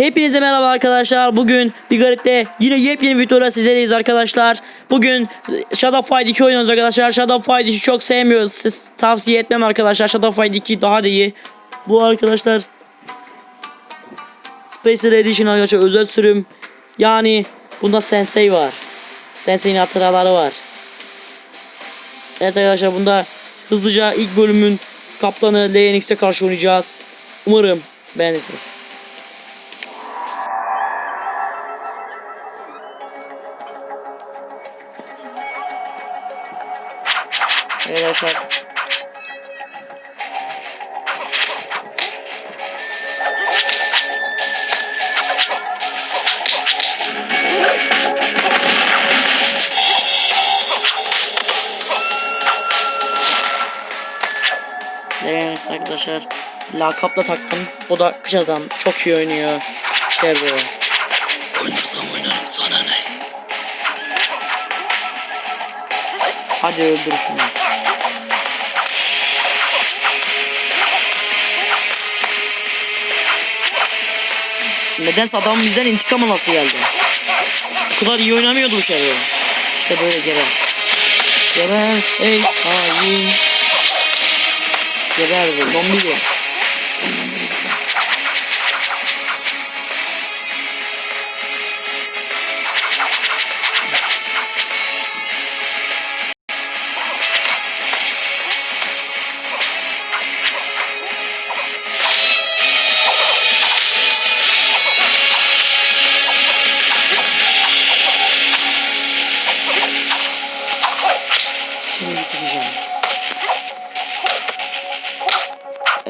Hepinize merhaba arkadaşlar. Bugün bir garipte yine yepyeni videoda sizlerleyiz arkadaşlar. Bugün Shadow Fight 2 oynuyoruz arkadaşlar. Shadow Fight 2 çok sevmiyoruz. Siz tavsiye etmem arkadaşlar. Shadow Fight 2 daha da iyi. Bu arkadaşlar Special Edition arkadaşlar özel sürüm. Yani bunda Sensei var. Sensei'nin hatıraları var. Evet arkadaşlar bunda hızlıca ilk bölümün kaptanı LNX'e karşı oynayacağız. Umarım beğenirsiniz. Evet arkadaşlar. Evet arkadaşlar. Lakapla taktım. O da kış adam. Çok iyi oynuyor. Şey bu. Oynarsam oynarım sana ne? Hadi öldür şunu. Nedense adam bizden intikam nasıl geldi? Bu kadar iyi oynamıyordu bu şey. İşte böyle geber. Geber ey hain. Geber bu zombi Seni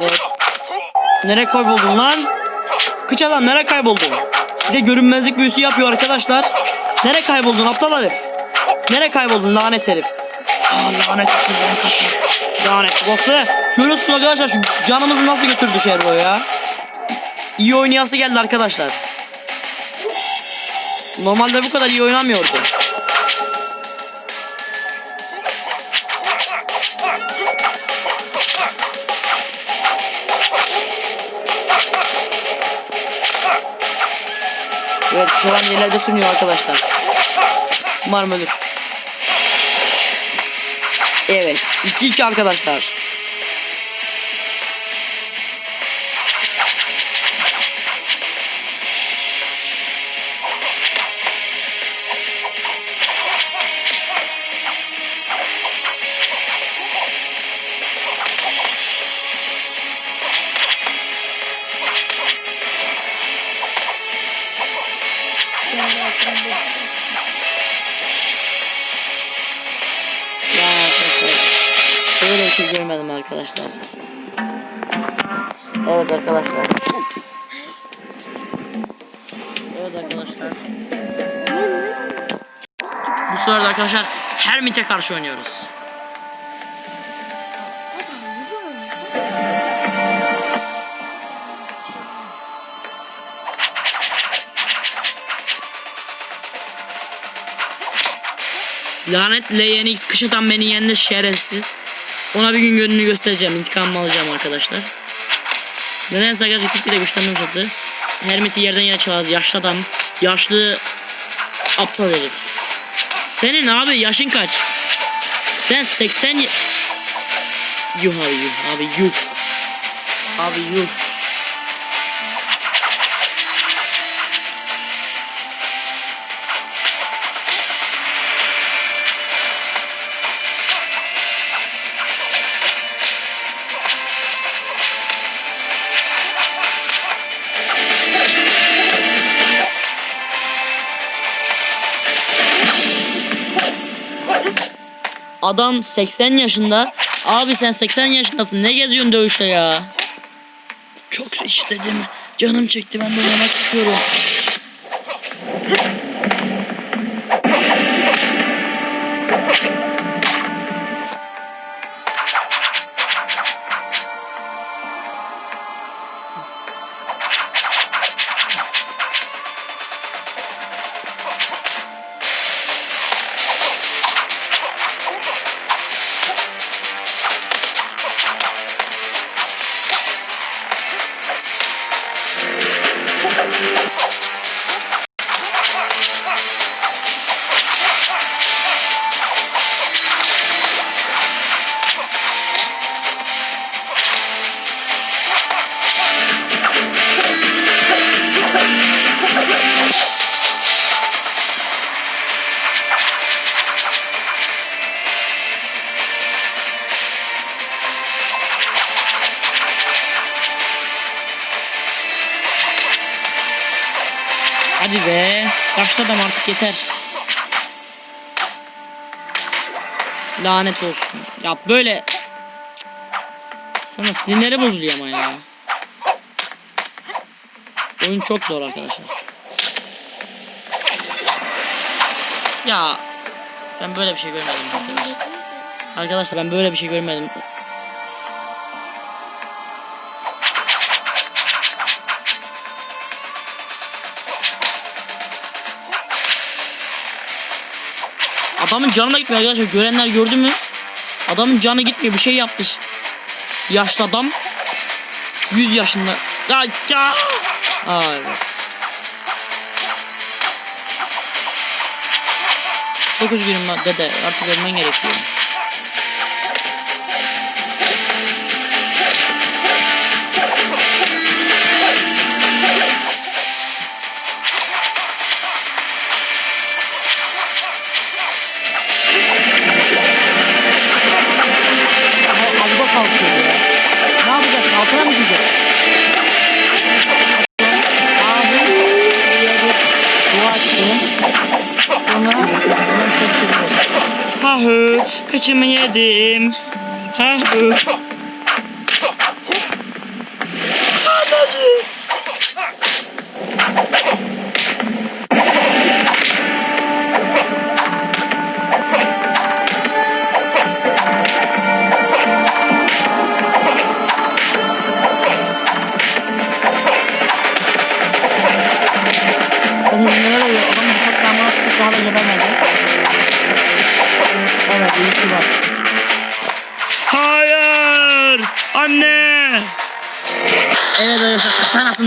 Evet. Nereye kayboldun lan? Kıç adam nereye kayboldun? Bir de görünmezlik büyüsü yapıyor arkadaşlar. Nereye kayboldun aptal herif? Nereye kayboldun lanet herif? Aa, lanet olsun ben kaçar. Lanet olası. Görüyorsunuz arkadaşlar şu canımızı nasıl götürdü Şerbo ya. İyi oynayası geldi arkadaşlar. Normalde bu kadar iyi oynamıyordu. Evet kişiler yerlerde sürünüyor arkadaşlar. Umarım ölür. Evet 2-2 arkadaşlar. Şey görmedim arkadaşlar. Evet arkadaşlar. Evet arkadaşlar. Bu de arkadaşlar Hermit'e karşı oynuyoruz. Lanet LNX kışatan beni yendi şerefsiz. Ona bir gün gönlünü göstereceğim. İntikamımı alacağım arkadaşlar. Nedense arkadaşlar Kitty de güçlenme uzadı. Hermit'i yerden yere çalar. Yaşlı adam. Yaşlı aptal herif. Senin abi yaşın kaç? Sen 80 y- Yuh abi yuh abi yuh. Abi yuh. Adam 80 yaşında. Abi sen 80 yaşındasın. Ne geziyorsun dövüşte ya? Çok istedim. Canım çekti. Ben de oynamak istiyorum. Hadi be. Başla adam artık yeter. Lanet olsun. Ya böyle sana sinirleri bozuluyor ama ya. Oyun çok zor arkadaşlar. Ya ben böyle bir şey görmedim arkadaşlar. Arkadaşlar ben böyle bir şey görmedim. Adamın canına gitmiyor arkadaşlar. Görenler gördü mü? Adamın canı gitmiyor. Bir şey yaptı. Yaşlı adam. 100 yaşında. Ya, ya. Aa, evet. Çok üzgünüm dede. Artık ölmen gerekiyor. Ha hı. Kıçımı yedim. Ha.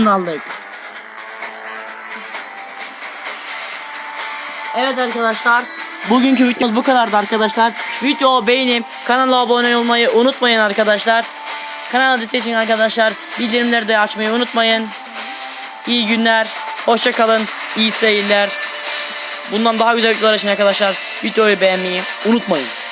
Aldık. Evet arkadaşlar. Bugünkü videomuz bu kadardı arkadaşlar. Video beğenip kanala abone olmayı unutmayın arkadaşlar. Kanala destek için arkadaşlar bildirimleri de açmayı unutmayın. İyi günler. Hoşça kalın. İyi seyirler. Bundan daha güzel videolar için arkadaşlar videoyu beğenmeyi unutmayın.